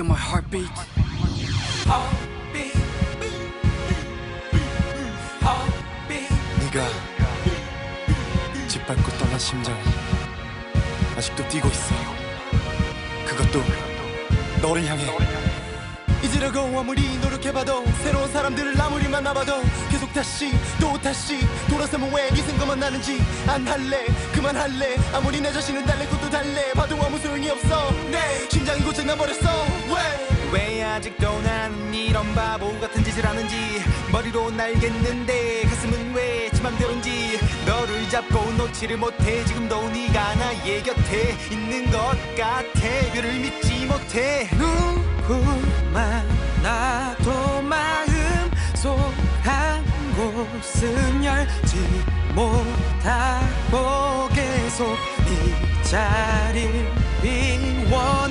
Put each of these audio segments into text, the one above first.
feel my heartbeat. Heartbeat. 네가 짓밟고 떠난 심장 아직도 뛰고 있어 그것도 너를 향해. 잊으려고 아무리 노력해봐도 새로운 사람들을 아무리 만나봐도 계속 다시 또 다시 돌아서면 왜네 생각만 나는지. 안 할래 그만할래. 아무리 내 자신은 달래고 또 달래. 봐도 아무 소용이 없어. 내 이런 바보 같은 짓을 하는지 머리로 날겠는데 가슴은 왜지 맘대로인지. 너를 잡고 놓지를 못해 지금도 네가 나의 곁에 있는 것 같아. 별을 믿지 못해. 누구만 나도 마음 속 한 곳은 열지 못하고 계속 이 자리를 비워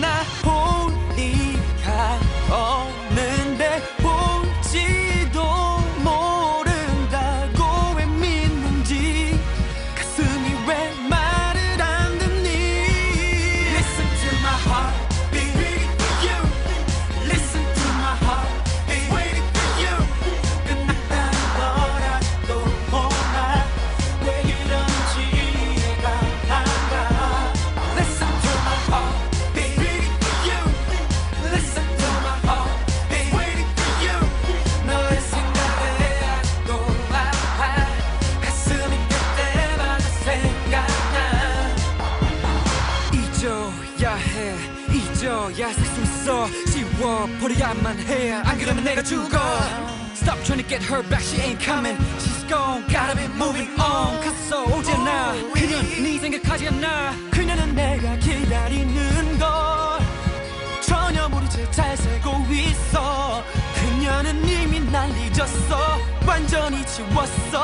잊어야 살수 있어 지워버려야만 해 안 그러면 내가 죽어. Stop trying to get her back. She ain't coming. She's gone. Gotta be moving on. 갔어 오잖아. 그년 네 생각하지 않나 그녀는 내가 기다리는 걸. 전혀 모르지 잘 살고 있어. 그녀는 이미 날 잊었어. 완전히 지웠어